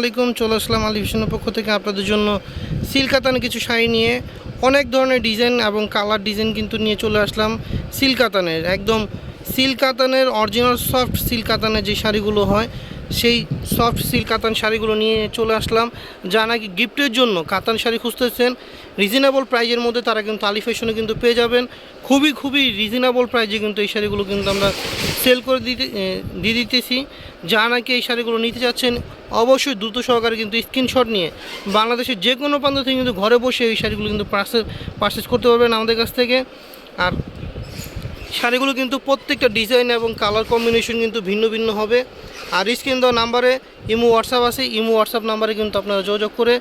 আলাইকুম, চলে আসলাম আলী ভীষণের পক্ষ থেকে আপনাদের জন্য সিলকাতান কিছু শাড়ি নিয়ে। অনেক ধরনের ডিজাইন এবং কালার ডিজাইন কিন্তু নিয়ে চলে আসলাম সিলকাতানের। একদম সিলকাতানের অরিজিনাল সফট সিলকাতানের যে শাড়িগুলো হয় সেই সফট সিল কাতান শাড়িগুলো নিয়ে চলে আসলাম। যা নাকি গিফটের জন্য কাতান শাড়ি খুঁজতেছেন রিজনেবল প্রাইজের মধ্যে তারা কিন্তু আলি ফ্যাশনে কিন্তু পেয়ে যাবেন। খুবই খুবই রিজনেবল প্রাইজে কিন্তু এই শাড়িগুলো কিন্তু আমরা সেল করে দিতে দিয়ে দিতেছি। যা নাকি এই শাড়িগুলো নিতে চাচ্ছেন, অবশ্যই দ্রুত সহকারে কিন্তু স্ক্রিনশট নিয়ে বাংলাদেশের যে কোনো প্রান্ত থেকে কিন্তু ঘরে বসে এই শাড়িগুলো কিন্তু পার্সেস পারচেস করতে পারবেন আমাদের কাছ থেকে। আর শাড়িগুলো কিন্তু প্রত্যেকটা ডিজাইন এবং কালার কম্বিনেশন কিন্তু ভিন্ন ভিন্ন হবে। আর স্ক্রিন দেওয়া নাম্বারে ইমো হোয়াটসঅ্যাপ আছে, ইমো হোয়াটসঅ্যাপ নাম্বারে কিন্তু আপনারা যোগাযোগ করে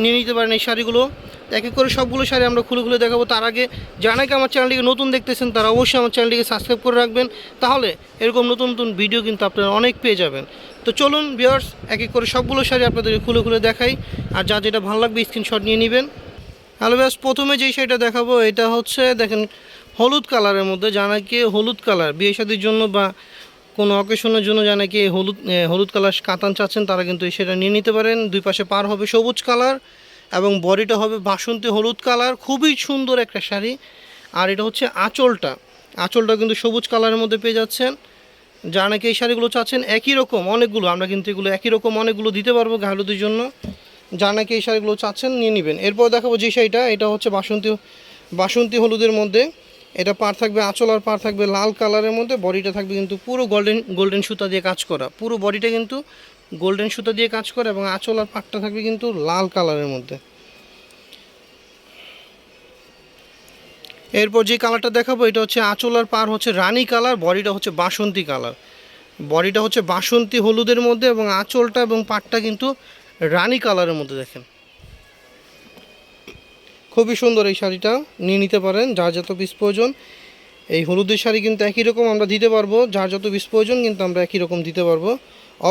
নিয়ে নিতে পারেন এই শাড়িগুলো। এক এক করে সবগুলো শাড়ি আমরা খুলে খুলে দেখাবো। তার আগে যারা নাকি আমার চ্যানেলটিকে নতুন দেখতেছেন, তারা অবশ্যই আমার চ্যানেলটিকে সাবস্ক্রাইব করে রাখবেন। তাহলে এরকম নতুন নতুন ভিডিও কিন্তু আপনারা অনেক পেয়ে যাবেন। তো চলুন ভিউয়ার্স এক এক করে সবগুলো শাড়ি আপনাদেরকে খুলে খুলে দেখাই। আর যা যেটা ভালো লাগবে স্ক্রিনশট নিয়ে নেবেন। হ্যালো ব্যাস প্রথমে যেই শাড়িটা দেখাবো, এটা হচ্ছে দেখেন হলুদ কালারের মধ্যে যা নাকি হলুদ কালার, বিয়ে শাদির জন্য বা কোনো অকেশনের জন্য যা নাকি হলুদ হলুদ কালার কাতান চাচ্ছেন, তারা কিন্তু সেটা নিয়ে নিতে পারেন। দুই পাশে পার হবে সবুজ কালার এবং বডিটা হবে বাসন্তী হলুদ কালার, খুবই সুন্দর একটা শাড়ি। আর এটা হচ্ছে আঁচলটা আঁচলটা কিন্তু সবুজ কালারের মধ্যে পেয়ে যাচ্ছেন। যারা নাকি এই শাড়িগুলো চাচ্ছেন, একই রকম অনেকগুলো, আমরা কিন্তু এগুলো একই রকম অনেকগুলো দিতে পারব গাহলুদের জন্য। যা নাকি এই শাড়িগুলো চাচ্ছেন, নিয়ে নেবেন। এরপর দেখাবো যে শাড়িটা, এটা হচ্ছে বাসন্তী বাসন্তী হলুদের মধ্যে। এটা পার থাকবে, আঁচল আর পার থাকবে লাল কালারের মধ্যে, বডিটা থাকবে কিন্তু পুরো গোল্ডেন গোল্ডেন সুতা দিয়ে কাজ করা। পুরো বডিটা কিন্তু গোল্ডেন সুতা দিয়ে কাজ করা এবং আঁচল আর পাটটা থাকবে কিন্তু লাল কালারের মধ্যে। এরপর যে কালারটা দেখাবো, এটা হচ্ছে আঁচল আর পার হচ্ছে রানি কালার, বডিটা হচ্ছে বাসন্তী কালার। বডিটা হচ্ছে বাসন্তী হলুদের মধ্যে এবং আঁচলটা এবং পাটটা কিন্তু রানী কালারের মধ্যে দেখেন। খুবই সুন্দর এই শাড়িটা। নিয়ে নিতে পারেন, যার যত পিস প্রয়োজন। এই হলুদের শাড়ি কিন্তু একই রকম আমরা দিতে পারব, যার যত পিস প্রয়োজন কিন্তু আমরা একই রকম দিতে পারব।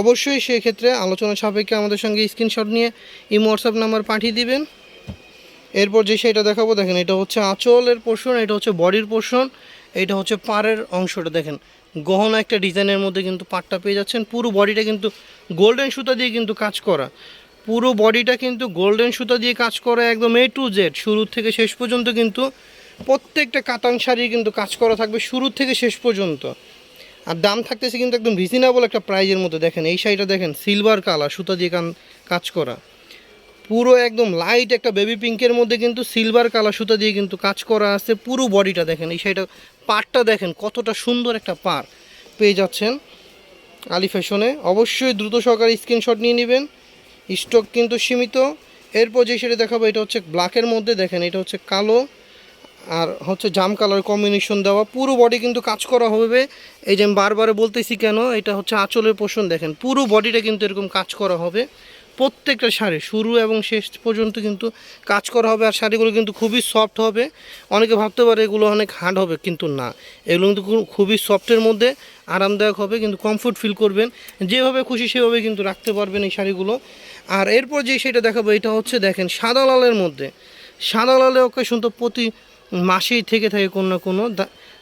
অবশ্যই সেক্ষেত্রে আলোচনা সাপেক্ষে আমাদের সঙ্গে স্ক্রিনশট নিয়ে ইমো হোয়াটসঅ্যাপ নাম্বার পাঠিয়ে দিবেন। এরপর যে শাড়িটা দেখাবো, দেখেন এটা হচ্ছে আঁচলের পোর্শন এটা হচ্ছে বডির পোর্শন এটা হচ্ছে পাড়ের অংশটা। দেখেন, গহনা একটা ডিজাইনের মধ্যে কিন্তু পাটটা পেয়ে যাচ্ছেন। পুরো বডিটা কিন্তু গোল্ডেন সুতা দিয়ে কিন্তু কাজ করা। পুরো বডিটা কিন্তু গোল্ডেন সুতা দিয়ে কাজ করা একদম এ টু জেড শুরু থেকে শেষ পর্যন্ত কিন্তু প্রত্যেকটা কাতান শাড়ি কিন্তু কাজ করা থাকবে শুরু থেকে শেষ পর্যন্ত। আর দাম থাকতেছে কিন্তু একদম রিজনেবল একটা প্রাইজের মধ্যে। দেখেন, এই শাড়িটা দেখেন সিলভার কালার সুতা দিয়ে কাজ করা। পুরো একদম লাইট একটা বেবি পিঙ্কের মধ্যে কিন্তু সিলভার কালার সুতা দিয়ে কিন্তু কাজ করা আছে পুরো বডিটা। দেখেন, এই শাড়িটা পাড়টা দেখেন, কতটা সুন্দর একটা পার পেয়ে যাচ্ছেন আলি ফ্যাশনে অবশ্যই দ্রুত সহকারে স্ক্রিনশট নিয়ে নেবেন। স্টক কিন্তু সীমিত। এরপর যে সেটা দেখাবো, এটা হচ্ছে ব্ল্যাকের মধ্যে দেখেন, এটা হচ্ছে কালো আর হচ্ছে জাম কালার কম্বিনেশন দেওয়া। পুরো বডি কিন্তু কাজ করা হবে। এই যে আমি বারবার বলতেছি কেন, এটা হচ্ছে আঁচলের পোষণ দেখেন। পুরো বডিটা কিন্তু এরকম কাজ করা হবে। প্রত্যেকটা শাড়ি, শুরু এবং শেষ পর্যন্ত কিন্তু কাজ করা হবে আর শাড়িগুলো কিন্তু খুবই সফট হবে। অনেকে ভাবতে পারে এগুলো অনেক হার্ড হবে, কিন্তু না। এগুলো কিন্তু খুবই সফটের মধ্যে আরামদায়ক হবে, কিন্তু কমফোর্ট ফিল করবেন। যেভাবে খুশি সেভাবে কিন্তু রাখতে পারবেন এই শাড়িগুলো। আর এরপর যে সেটা দেখাবো, এটা হচ্ছে দেখেন সাদা লালের মধ্যে। সাদা লালে অকেশন তো প্রতি মাসেই থেকে থাকে কোনো না কোনো।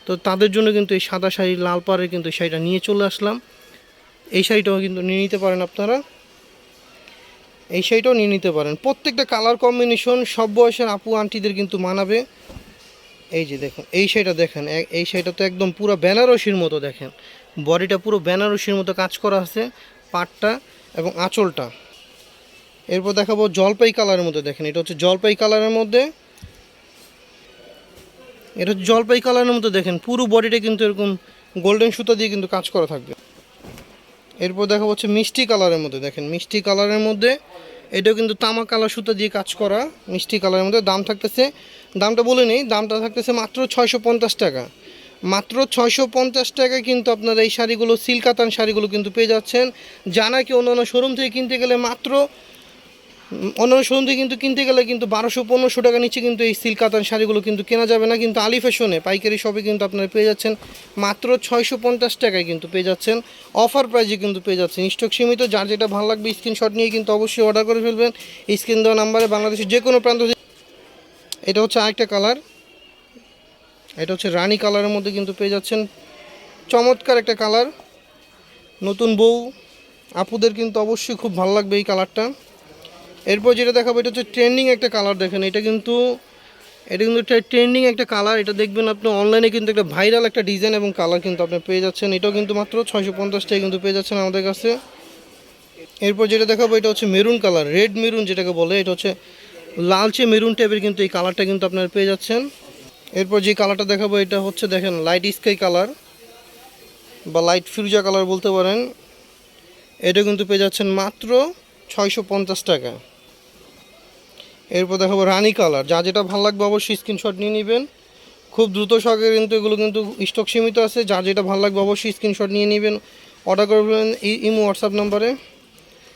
তো তাদের জন্য কিন্তু এই সাদা শাড়ি, লাল পাড়ের কিন্তু শাড়িটা নিয়ে চলে আসলাম। এই শাড়িটাও কিন্তু নিয়ে নিতে পারেন আপনারা। এই শাড়িটাও নিয়ে নিতে পারেন। প্রত্যেকটা কালার কম্বিনেশন সব বয়সের আপু আন্টিদের কিন্তু মানাবে। এই যে দেখুন, এই শাড়িটা দেখেন এই শাড়িটা তো একদম পুরো বেনারসির মতো দেখেন। বডিটা পুরো বেনারসির মতো কাজ করা আছে, পাটটা এবং আঁচলটা। এরপর দেখাবো জলপাই কালারের মধ্যে দেখেন, এটা হচ্ছে জলপাই কালারের মধ্যে। এটা জলপাই কালারের মধ্যে দেখেন, পুরো বডিটা কিন্তু এরকম গোল্ডেন সুতা দিয়ে কিন্তু কাজ করা থাকবে। এরপর দেখা হচ্ছে মিষ্টি কালারের মধ্যে, দেখেন, মিষ্টি কালারের মধ্যে, এটাও কিন্তু তামা কালার সুতা দিয়ে কাজ করা মিষ্টি কালারের মধ্যে, দাম থাকতেছে, দামটা বলে নেই, দামটা থাকতেছে মাত্র ছয়শো পঞ্চাশ টাকা। মাত্র ছয়শো পঞ্চাশ টাকায় কিন্তু আপনারা এই শাড়িগুলো সিল্কাতান শাড়িগুলো কিন্তু পেয়ে যাচ্ছেন। জানা কি অন্যান্য শোরুম থেকে কিনতে গেলে মাত্র অন্যান্য শোরুম থেকে কিন্তু কিনতে গেলে কিন্তু বারোশো, পনেরোশো টাকা নিচে কিন্তু এই সিল্ক, কাতান শাড়িগুলো কিন্তু কেনা যাবে না। কিন্তু আলি ফ্যাশনে পাইকারি শপে কিন্তু আপনারা পেয়ে যাচ্ছেন মাত্র ছয়শো পঞ্চাশ টাকায় কিন্তু পেয়ে যাচ্ছেন। অফার প্রাইজে কিন্তু পেয়ে যাচ্ছেন। স্টক সীমিত, যার যেটা ভালো লাগবে স্ক্রিনশট নিয়ে কিন্তু অবশ্যই অর্ডার করে ফেলবেন। স্ক্রিন দেওয়া নাম্বারে বাংলাদেশের যে কোনো প্রান্ত এটা হচ্ছে আরেকটা কালার এটা হচ্ছে রানী কালারের মধ্যে কিন্তু পেয়ে যাচ্ছেন। চমৎকার একটা কালার নতুন বউ। আপুদের কিন্তু অবশ্যই খুব ভালো লাগবে এই কালারটা এরপর যেটা দেখাবো, এটা হচ্ছে ট্রেন্ডিং একটা কালার দেখেন। এটা কিন্তু এটা কিন্তু ট্রেন্ডিং একটা কালার এটা দেখবেন আপনি অনলাইনে কিন্তু একটা ভাইরাল একটা ডিজাইন এবং কালার কিন্তু আপনি পেয়ে যাচ্ছেন। এটাও কিন্তু মাত্র ছয়শো পঞ্চাশ টাকা কিন্তু পেয়ে যাচ্ছেন আমাদের কাছে। এরপর যেটা দেখাবো, এটা হচ্ছে মেরুন কালার রেড মেরুন যেটাকে বলে, এটা হচ্ছে লালচে মেরুন টাইপের কিন্তু এই কালারটা কিন্তু আপনারা পেয়ে যাচ্ছেন। এরপর যে কালারটা দেখাবো, এটা হচ্ছে দেখেন লাইট স্কাই কালার বা লাইট ফিউজা কালার বলতে পারেন। এটা কিন্তু পেয়ে যাচ্ছেন মাত্র ছয়শো পঞ্চাশ টাকা এরপর দেখাবো রানি কালার। যা যেটা ভালো লাগবে অবশ্যই স্ক্রিনশট নিয়ে নেবেন। খুব দ্রুত সহকারে কিন্তু এগুলো কিন্তু স্টক সীমিত আছে। যা যেটা ভালো লাগবে অবশ্যই স্ক্রিনশট নিয়ে নেবেন। অর্ডার করবেন ইমো হোয়াটসঅ্যাপ নাম্বারে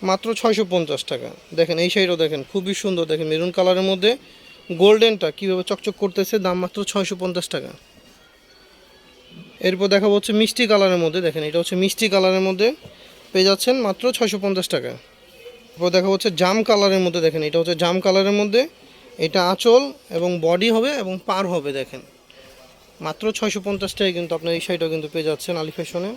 মাত্র ছয়শো পঞ্চাশ টাকা। দেখেন, এই সাইডও দেখেন, খুবই সুন্দর। দেখেন মেরুন কালারের মধ্যে গোল্ডেনটা কীভাবে চকচক করতেছে, দাম মাত্র ছয়শো পঞ্চাশ টাকা। এরপর দেখাবো হচ্ছে মিষ্টি কালারের মধ্যে। দেখেন, এটা হচ্ছে মিষ্টি কালারের মধ্যে। পেয়ে যাচ্ছেন মাত্র ছয়শো পঞ্চাশ টাকা। এরপর দেখা হচ্ছে জাম কালারের মধ্যে দেখেন, এটা হচ্ছে জাম কালারের মধ্যে। এটা আঁচল এবং বডি হবে এবং পার হবে দেখেন। মাত্র ছয়শো পঞ্চাশ টাকায় কিন্তু আপনার এই শাড়িটাও কিন্তু পেয়ে যাচ্ছেন আলি ফ্যাশনে।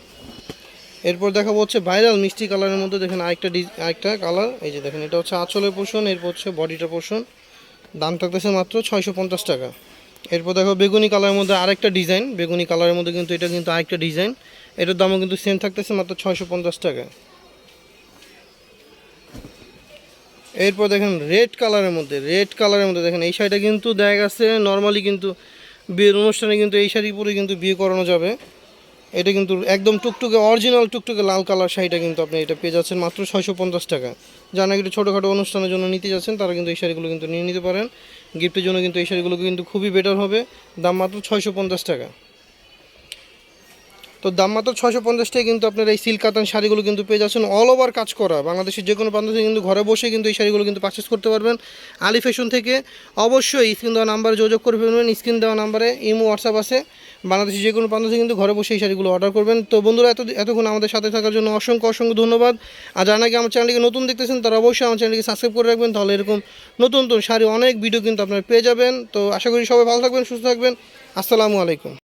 এরপর দেখাবো হচ্ছে ভাইরাল মিষ্টি কালারের মধ্যে দেখেন আরেকটা ডিজ, আরেকটা কালার। এই যে দেখেন, এটা হচ্ছে আঁচলের পোষণ এরপর হচ্ছে বডিটা পোষণ দাম থাকতেছে মাত্র ছয়শো পঞ্চাশ টাকা। এরপর দেখো বেগুনি কালারের মধ্যে আরেকটা ডিজাইন বেগুনি কালারের মধ্যে কিন্তু এটা কিন্তু আরেকটা ডিজাইন এটার দামও কিন্তু সেম থাকতেছে মাত্র ছয়শো পঞ্চাশ টাকা এরপর দেখেন রেড কালারের মধ্যে রেড কালারের মধ্যে দেখেন এই শাড়িটা কিন্তু দেখা গেছে নর্মালি কিন্তু বিয়ের অনুষ্ঠানে কিন্তু এই শাড়ি পরে কিন্তু বিয়ে করানো যাবে। এটা কিন্তু একদম টুকটুকে অরিজিনাল টুকটুকে লাল কালার শাড়িটা কিন্তু আপনি এটা পেয়ে যাচ্ছেন মাত্র ছয়শো পঞ্চাশ টাকা। যারা একটু ছোটোখাটো অনুষ্ঠানের জন্য নিতে যাচ্ছেন, তারা কিন্তু এই শাড়িগুলো কিন্তু নিয়ে নিতে পারেন। গিফটের জন্য কিন্তু এই শাড়িগুলো কিন্তু খুবই বেটার হবে। দাম মাত্র ছয়শো পঞ্চাশ টাকা। তো দাম মাত্র ছয়শো পঞ্চাশ টাকা কিন্তু আপনার এই সিল্ক কাতান শাড়িগুলো কিন্তু পেয়ে যাচ্ছেন অল ওভার কাজ করা। বাংলাদেশের যে কোনো প্রান্ত থেকে কিন্তু ঘরে বসে কিন্তু এই শাড়িগুলো কিন্তু পারচেস করতে পারবেন। আলি ফ্যাশন থেকে অবশ্যই স্ক্রিন দেওয়া নাম্বারে যোগাযোগ করে ফেলবেন স্ক্রিন দেওয়া নাম্বারে ইমো হোয়াটসঅ্যাপ আছে। বাংলাদেশের যে কোনো প্রান্ত থেকে কিন্তু ঘরে বসে এই শাড়িগুলো অর্ডার করবেন। তো বন্ধুরা, এত এতক্ষণ আমাদের সাথে থাকার জন্য অসংখ্য অসংখ্য ধন্যবাদ। আর যারা নাকি আমার চ্যানেলকে নতুন দেখতেছেন, তারা অবশ্যই আমার চ্যানেলকে সাবস্ক্রাইব করে রাখবেন। তাহলে এরকম নতুন নতুন শাড়ি অনেক ভিডিও কিন্তু আপনারা পেয়ে যাবেন। তো আশা করি সবাই ভালো থাকবেন, সুস্থ থাকবেন। আসসালামু আলাইকুম।